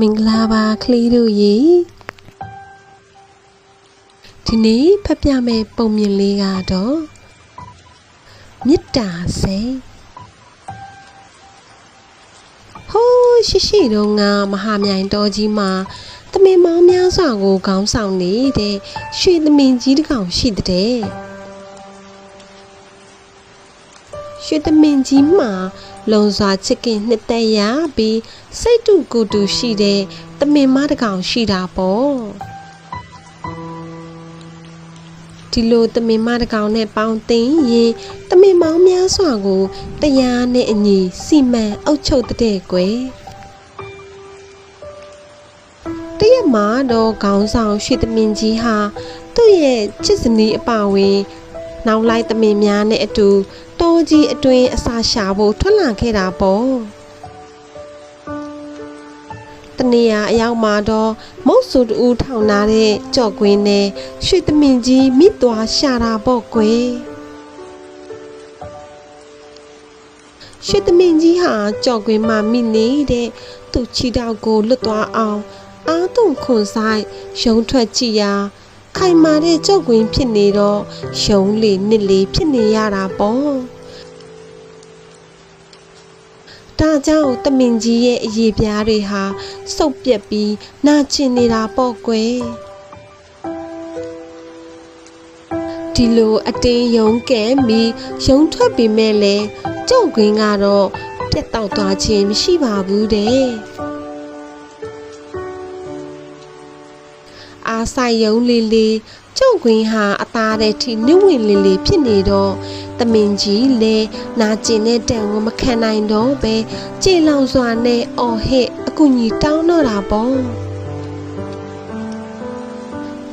မင်္ဂလာပါကလေးတို့ရေဒီနေ့ဖတ်ပြမယ့်ပုံမြင်လေးကတော့မေတ္တာစိတ်ဟိုးရှိရှိတုန်းကမဟာမြိုင်တော်ကြီးမှာသမင်မောင်းများစွာကိုခေါင်းဆောင်နေတဲ့ရွှေသမင်ကြီးတစ်ကောင်ရှိတဲ့ ရွှေသမင်ကြီးမှာလုံစွာချစ်ခင်နှစ်သက်ရပြီးစိတ်တူကိုယ်တူရှိတဲ့သမင်မတစ်ကောင်ရှိတာပေါ့ဒီလိုသမင်မတစ်ကောင်နဲ့ပေါင်းသိရင်သမင်မောင်းများစွာကိုတရားနဲ့အညီစီမံအုပ်ချုပ်တဲ့ကွယ်တရက်မှာတော့ခေါင်းဆောင်ရွှေသမင်ကြီးဟာသူ့ရဲ့ချစ်စနီးအပါဝင် နောက်လိုက်သမင်များနဲ့အတူတောကြီးအတွင်းအစာရှာဖို့ထွက်လာခဲ့တာပေါ့တနေရာအရောက်မှာတော့မုတ်ဆူတူထောင်နာတဲ့ကြော့ကွင်းနဲ့ရွှေသမင်ကြီးမိသွားရှာတာပေါ့ကွယ်ရွှေသမင်ကြီးဟာကြော့ကွင်းမှာမိနေတဲ့သူ့ချီတောက်ကိုလွတ်သွားအောင်အာတုံခွန်ဆိုင်ရုံထွက်ကြည့်ရာ ခိုင်မာတဲ့ကြော့ကွင်းဖြစ်နေတော့ရုံလေနစ်လေဖြစ်နေရတာပေါ့ဒါကြောင့်တမင်ကြီးရဲ့အရေးပြားတွေဟာစုပ်ပြက်ပြီးနာကျင်နေတာပေါ့ကွယ်ဒီလိုအတင်းယုံကဲပြီးယုံထွက်ပြီးမဲ့လဲကြောက်ခွင်းကတော့ပြတ်တောက်သွားခြင်းမရှိပါဘူးတဲ့ ဆိုင်ယုံလေးလေးကြောက်ခွင်းဟာအသားတဲ့ထိနှိမ့်ဝင်လေးလေးဖြစ်နေတော့တမင်ကြီးလဲနာကျင်တဲ့တန်ကိုမခံနိုင်တော့ပဲကြေလောင်စွာနဲ့အော်ဟစ်အကူကြီးတောင်းတော့တာပေါ့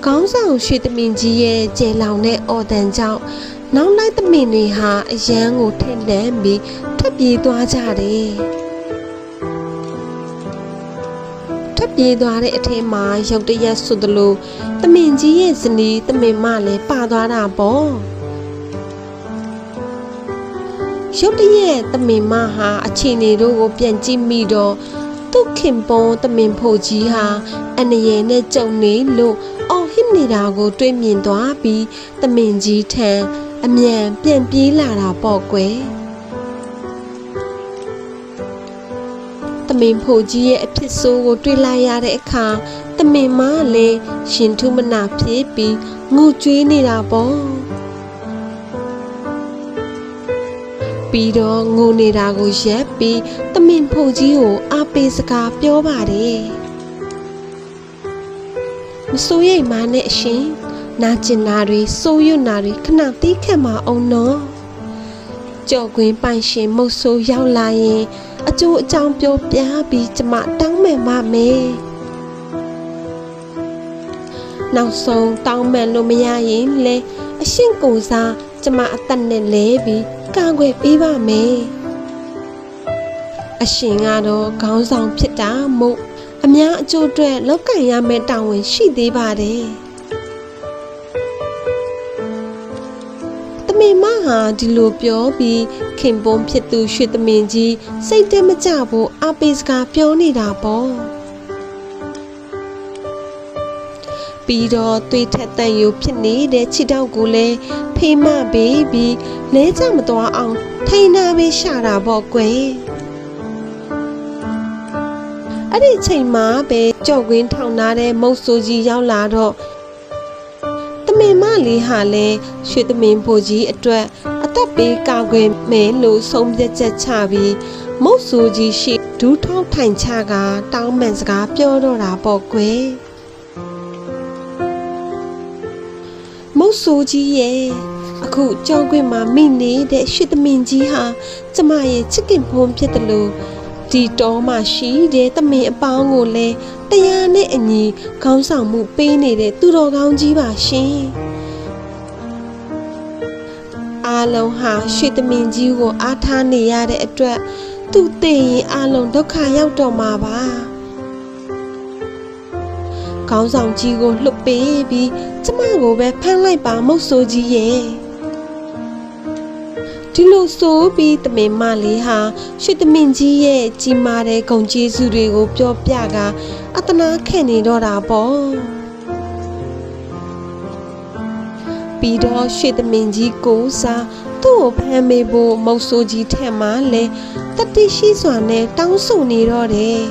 ကောင်းဆောင်ရွှေတမင်ကြီးရဲ့ကြေလောင်တဲ့အော်တန်ကြောင့်နောက်လိုက်တမင်တွေဟာအရန်ကိုထက်လန့်ပြီးထွက်ပြေးသွားကြတယ် ထွက်ပြေးသွားတဲ့အထက်မှာရုတ်တရက်ဆိုသလိုတမင်ကြီးရဲ့ဇနီးတမင်မလည်းပါသွားတာပေါ့ရုတ်တရက်တမင်မဟာအချိန်တွေတို့ကိုပြန်ကြည့်မိတော့သူ့ခင်ပွန်းတမင်ဖို့ကြီးဟာအနရယ်နဲ့ကြုံနေလို့အော်ဟစ်နေတာကို တွေးမြင်သွားပြီးတမင်ကြီးထံအမြန်ပြန်ပြေးလာတာပေါ့ကွယ် တမင်ဖို့ကြီးရဲ့အဖြစ်ဆိုးကိုတွေ့လိုက်ရတဲ့အခါတမင်မလည်းရှင်ထုမနာဖြစ်ပြီးငိုကြွေးနေတာပေါ့ပြီးတော့ငိုနေတာကိုရက်ပြီးတမင်ဖို့ကြီးကိုအားပေးစကားပြောပါတယ်မစိုးရိမ်ပါနဲ့အရှင်နာကျင်နာတွေစိုးရွနာတွေခဏတီးခတ်မအောင်နော်ကြော်ကွင်းပိုင်ရှင်မုတ်ဆိုးရောက်လာရင် အကျိုးအကြောင်းပြောပြပြီးကျမတောင်းမယ်မမေနောက်ဆုံးတောင်းမယ်လို့မရရင်လေအရှင်ကိုစားကျမအသက်နဲ့လဲပြီးကာကွယ်ပေးပါမယ်အရှင်ကတော့ခေါင်းဆောင်ဖြစ်တာမို့အများအကျိုးအတွက်လောက်ကင်ရမယ့်တာဝန်ရှိသေးပါတယ်တမင်မဟာဒီလိုပြောပြီး ခင်ပွန်းဖြစ်သူရွှေသမင်ကြီးစိတ်တမကြဘူးအပေးစကားပြောနေတာပေါ့ပြီးတော့သွေးထက်တန်ယူဖြစ်နေတဲ့ခြေထောက်ကိုလည်းဖေးမပေးပြီးလဲကြမသွားအောင်ထိန်းနာပေးရှာတာပေါ့ကွယ်အဲ့ဒီချိန်မှာပဲကြော့ကွင်းထောင်ထားတဲ့မုတ်ဆိုးကြီးရောက်လာတော့တမင်မလေးဟာလည်းရွှေတမင်ဖို့ကြီးအတွက်အသက်ပေးကာကွယ် မယ်လို့ဆုံးဖြတ်ချက်ချပြီးမုတ်ဆိုးကြီးရှိဒူးထောက်ထိုင်ချကတောင်းပန်စကားပြောတော့တာပေါ့ကွယ်မုတ်ဆိုးကြီးရဲ့အခုကြောက်ခွင့်မှာမိနေတဲ့ရွှေသမင်ကြီးဟာကျမရဲ့ချစ်ခင်ဖုံးဖြစ်တယ်လို့ဒီတော်မှရှိတဲ့တမင်အပေါင်းကိုလည်းတရားနဲ့အညီခေါင်းဆောင်မှုပေးနေတဲ့သူတော်ကောင်းကြီးပါရှင် အားလုံးဟာရွှေသမင်ကြီးကိုအားထားနေရတဲ့အတွက်သူသိရင်အားလုံးဒုက္ခရောက်တော့မှာပါခေါင်းဆောင်ကြီးကိုလှုပ်ပေးပြီးကျမကိုပဲဖမ်းလိုက်ပါမုတ်ဆိုးကြီးရဲ့ဒီလိုဆိုပြီးတမင်မလေးဟာရွှေသမင်ကြီးရဲ့ကြီးမားတဲ့ဂုံကျေးဇူးတွေကိုပြောပြကအတနာခံနေတော့တာပေါ့ ပြီးတော့ရွှေသမင်ကြီးကိုစားသူ့ကိုဖမ်းမေးဖို့မုတ်ဆိုးကြီးထက်မှလဲတတိရှိစွာနဲ့တောင်းဆိုနေတော့တယ်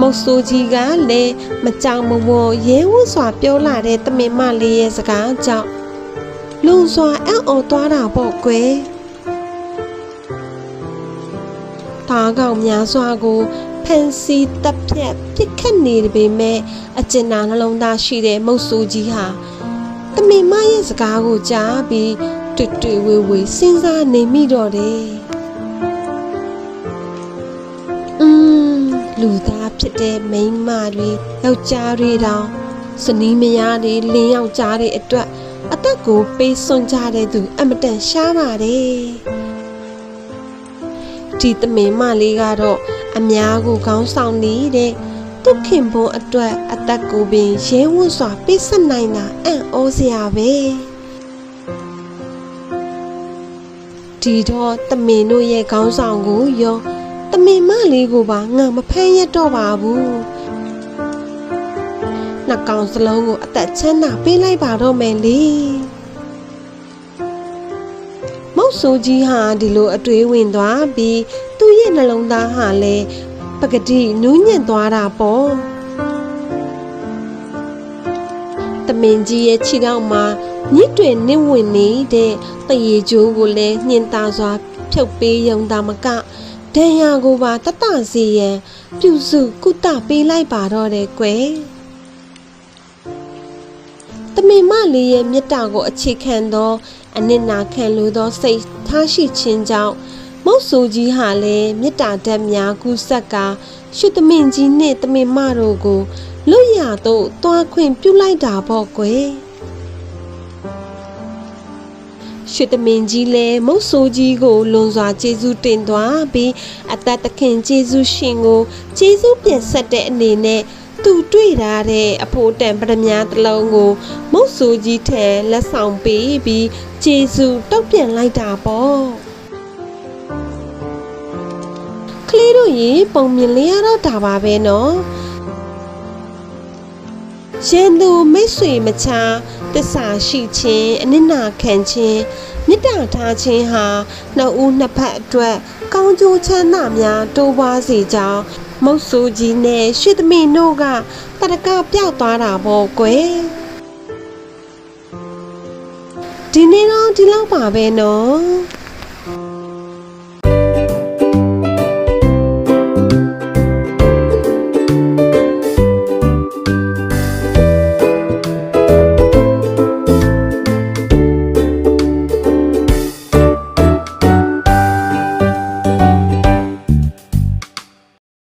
မုတ်ဆိုးကြီးကလည်းမကြောင်မဝေါ်ရဲဝတ်စွာပြောလာတဲ့တမင်မလေးရဲ့စကားကြောင့်လုံစွာအံ့ဩသွားတာပေါ့ကွယ်။တားကောင်များစွာကို ဖန်စီတပ်ဖြတ်ပြစ်ခတ်နေပေမဲ့အကျဉ်းနာနှလုံးသားရှိတဲ့မုတ်ဆိုးကြီးဟာတမင်မရဲ့စကားကိုကြားပြီးတွေ့တွေ့ဝေဝေစဉ်းစားနေမိတော့တယ်။อืมလူသားဖြစ်တဲ့မိန်းမတွေယောက်ျားတွေတောင်စနီးမယားတွေလင်းယောက်ျားတွေအတွက်အသက်ကိုပေးစွန့်ကြတဲ့သူ အမတန်ရှားပါတယ် ဒီသမင်မလေးကတော့အများကိုခေါင်းဆောင်နေတဲ့သူခင်ဘုံအတွက်အသက်ကိုပင်ရဲဝံ့စွာပေးဆက်နိုင်တာအံ့ဩစရာပဲဒီတော့သမင်တို့ရဲ့ခေါင်းဆောင်ကိုရောသမင်မလေးကိုပါငါမဖမ်းရတော့ပါဘူးနှကောင်စလုံးကိုအသက်ချမ်းသာပေးလိုက်ပါတော့မယ်လေ ဆိုးကြီးဟာဒီလိုအတွေးဝင်သွားပြီးသူ့ရဲ့နှလုံးသားဟာလည်းပကတိနူးညံ့သွားတာပေါ့တမင်ကြီးရဲ့ခြေထောက်မှာညစ်တွေနစ်ဝင်နေတဲ့တရေကျိုးကိုလည်းညှင်သာစွာ ဖြုတ်ပေးယုံတာမကဒဏ်ရာကိုပါတတစီရန်ပြုစုကုသပေးလိုက်ပါတော့တယ်ကွယ် တမင်မလေးရဲ့မေတ္တာကိုအခြေခံသော အနစ်နာခံလိုသောစိတ်ထားရှိခြင်းကြောင့်မုတ်ဆူကြီးဟာလည်းမေတ္တာဓာတ်များကူးဆက်ကရှုသမင်ကြီးနှင့်တမင်မတို့ကိုလွတ်ရသို့တွားခွင့်ပြုလိုက်တာပေါ့ကွယ်ရှုသမင်ကြီးလည်းမုတ်ဆိုးကြီးကိုလွန်စွာကျေးဇူးတင်သွားပြီးအသက်သခင်ကျေးဇူးရှင်ကိုကျေးဇူးပြန်ဆက်တဲ့အနေနဲ့ သူတွေ့ရတဲ့အဖို့တန်ပရမညာတစ်လုံးကို မုတ်ဆူကြီးထဲလက်ဆောင်ပေးပြီးဂျေဇူတုတ်ပြန်လိုက်တာပေါ့ကလေးတို့ရေပုံမြင်လေးရတော့တာပါပဲနော်ရှင်သူမိတ်ဆွေမချာတစ္ဆာရှိခြင်းအနစ်နာခံခြင်းမေတ္တာထားခြင်းဟာနှစ်ဦးနှစ်ဖက်အတွက်ကောင်းကျိုးချမ်းသာများတိုးပွားစေကြောင်း မုတ်ဆူကြီးနဲ့ရွှေသမီးတို့ကတရကပြောက်သွားတာပေါ့ကွယ်ဒီနေ့တော့ဒီလောက်ပါပဲနော်